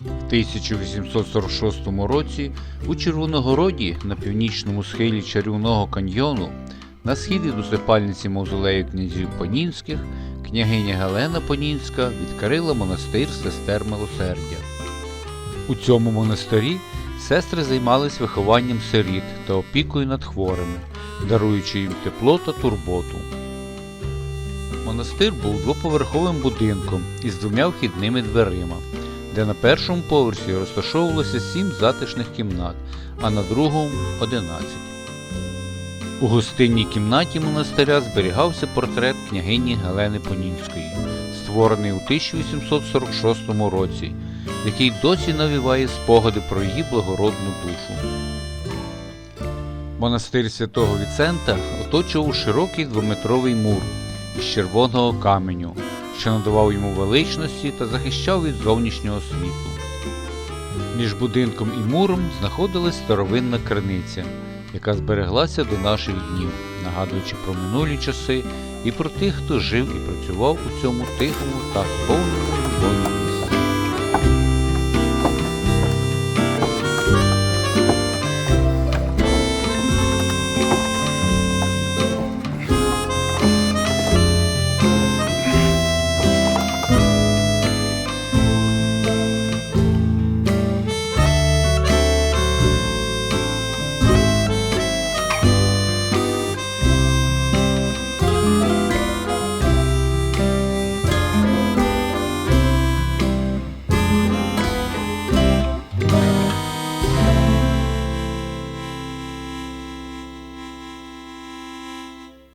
В 1846 році у Червоногороді на північному схилі чарівного каньйону на схід від усипальниці мавзолею князів Понінських княгиня Галена Понінська відкрила монастир сестер милосердя. У цьому монастирі сестри займались вихованням сиріт та опікою над хворими, даруючи їм тепло та турботу. Монастир був двоповерховим будинком із двома вхідними дверима, де на першому поверсі розташовувалося сім затишних кімнат, а на другому 11. У гостинній кімнаті монастиря зберігався портрет княгині Галени Понінської, створений у 1846 році, який досі навіває спогади про її благородну душу. Монастир святого Віцента оточував широкий двометровий мур із червоного каменю, що надавав йому величності та захищав від зовнішнього світу. Між будинком і муром знаходилась старовинна криниця, яка збереглася до наших днів, нагадуючи про минулі часи і про тих, хто жив і працював у цьому тихому та повному.